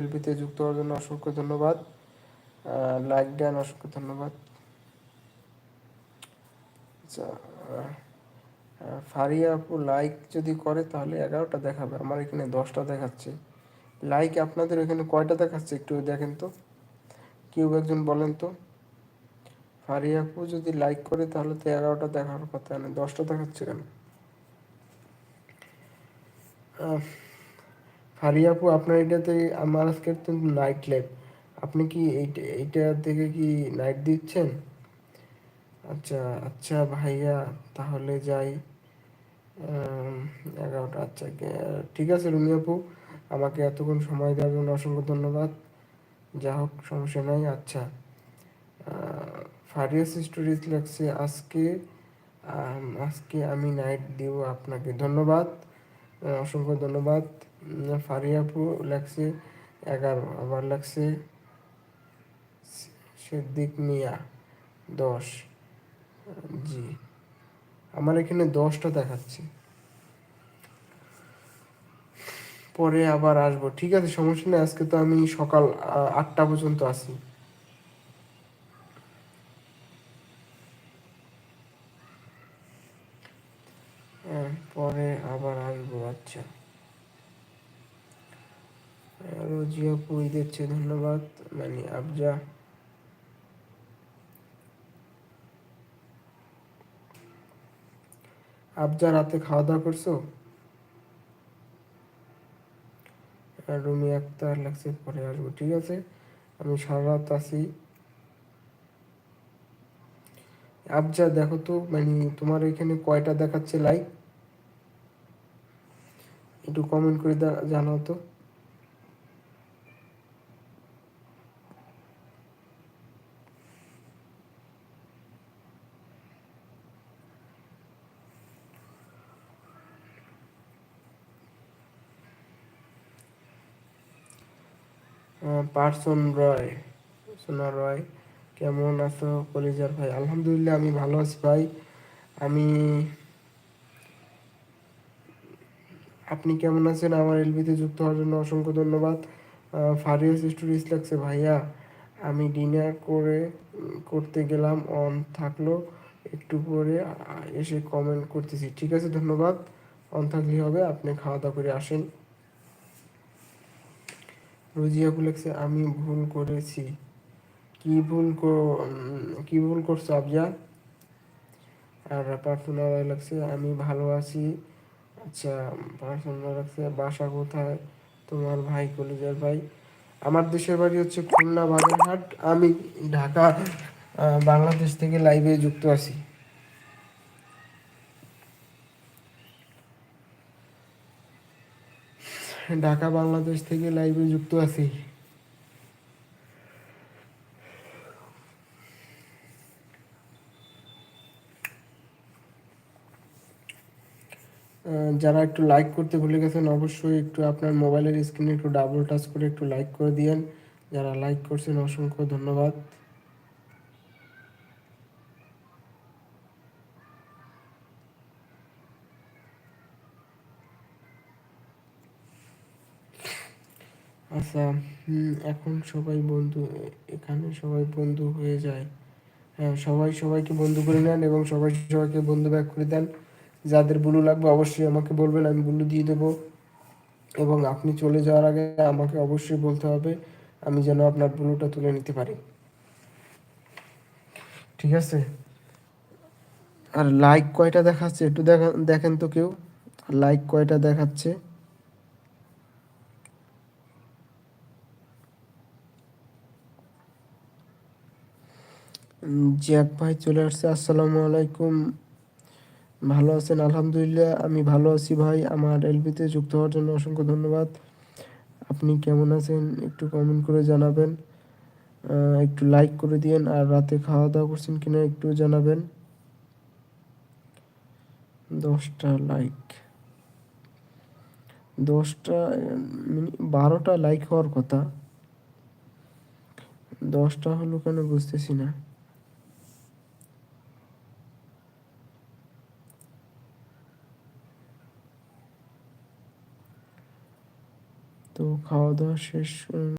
এলপিতে যুক্ত হওয়ার জন্য অসংখ্য ধন্যবাদ। লাইক দেন, অসংখ্য ধন্যবাদ। আচ্ছা ফারিয়া আপু লাইক যদি করে তাহলে এগারোটা দেখাবে, আমার এখানে দশটা দেখাচ্ছে। লাইক আপনাদের এখানে কয়টা দেখাচ্ছে একটু দেখেন তো। কেউ একজন বলেন তো। ফারিয়া আপু যদি লাইক করে তাহলে তো এগারোটা দেখার কথা না দশটা দেখাচ্ছে কেন? ফারিয়া আপু, আপনার এটাতে আমার আজকের তো নাইট ল্যাব আপনি কি এইটা এইটা থেকে কি নাইট দিচ্ছেন? আচ্ছা আচ্ছা ভাইয়া, তাহলে যাই। এগারোটা আচ্ছা ঠিক আছে রুমি আপু, আমাকে এতক্ষণ সময় দেওয়ার জন্য অসংখ্য ধন্যবাদ। যা হোক, সমস্যা নাই আচ্ছা। ফারিয়াস স্টোরিজ লাগছে আজকে। আজকে আমি নাইট দিব আপনাকে, ধন্যবাদ। অসংখ্য ধন্যবাদ। ফারিয়াপু লাগছে এগারো। আবার লাগছে সিদ্দিক মিয়া দশ। জি। আমার এখানে দশটা দেখাচ্ছে। পরে আবার আসব। ঠিক আছে সমস্যা নেই। আজকে তো আমি সকাল আটটা পর্যন্ত আসি হ্যাঁ, পরে আবার আসব। আচ্ছা। রোজিয়া পুই দিচ্ছে ধন্যবাদ মানে আবজা। আবজা, রাতে খাওয়া দাওয়া করছ? রুমি আক্তার লাগছে, পরে আসব, ঠিক আছে? আমি সারা রাত আসি আবজা, দেখো তো মানে তোমার এখানে কয়টা দেখাচ্ছে লাইক একটু কমেন্ট করে জানাও তো। পার্সন রয় সোনা রয়, কেমন আছো কলিজার ভাই? আলহামদুলিল্লাহ, আমি ভালো আছি ভাই। আমি, আপনি কেমন আছেন? আমার এলবিতে যুক্ত হওয়ার জন্য অসংখ্য ধন্যবাদ। ফারিয়াস স্টোরিজ লাগছে ভাইয়া। আমি ডিনার করে, করতে গেলাম, অন থাকল। একটু পরে এসে কমেন্ট করতেছি। ঠিক আছে, ধন্যবাদ। অন থাকলেই হবে, আপনি খাওয়া দাওয়া করে আসেন। রোজিয়া বলেছে আমি ভুল করেছি। কি ভুল কি ভুল করছ আবজা আর প্রার্থনা লাগছে আমি ভালো আছি। আচ্ছা প্রার্থনা লাগছে বাসা কোথায়? তোমার ভাই কলেজের ভাই। আমার দেশের বাড়ি হচ্ছে খুলনা বাগেরহাট আমি ঢাকা বাংলাদেশ থেকে লাইভে যুক্ত আছি। ঢাকা, বাংলাদেশ থেকে লাইভে যুক্ত আছি। যারা একটু লাইক করতে ভুলে গেছেন, অবশ্যই একটু আপনার মোবাইলের স্ক্রিনে একটু ডাবল টাচ করে একটু লাইক করে দিয়েন। যারা লাইক করছেন, অসংখ্য ধন্যবাদ। আচ্ছা এখন সবাই বন্ধু, এখানে সবাই বন্ধু হয়ে যায়। হ্যাঁ সবাই সবাইকে বন্ধু করে নেন এবং সবাই সবাইকে বন্ধু ব্যাক করে দেন। যাদের ব্লু লাগবে অবশ্যই আমাকে বলবেন, আমি ব্লু দিয়ে দেবো। এবং আপনি চলে যাওয়ার আগে আমাকে অবশ্যই বলতে হবে, আমি যেন আপনার ব্লুটা তুলে নিতে পারি। ঠিক আছে? আর লাইক কয়টা দেখাচ্ছে? একটু দেখা, দেখেন তো কেউ। লাইক কয়টা দেখাচ্ছে? জিয়াক ভাই চলে আসছে, আসসালামু আলাইকুম। ভালো আছেন? আলহামদুলিল্লাহ, আমি ভালো আছি ভাই। আমার এলবিতে যুক্ত হওয়ার জন্য অসংখ্য ধন্যবাদ। আপনি কেমন আছেন? একটু কমেন্ট করে জানাবেন। একটু লাইক করে দিয়েন, আর রাতে খাওয়া দাওয়া করছেন কিনা একটু জানাবেন। দশটা লাইক দশটা বারোটা লাইক হওয়ার কথা। দশটা হলো কেন বুঝতেছি না। তো খাওয়া দাওয়া শেষ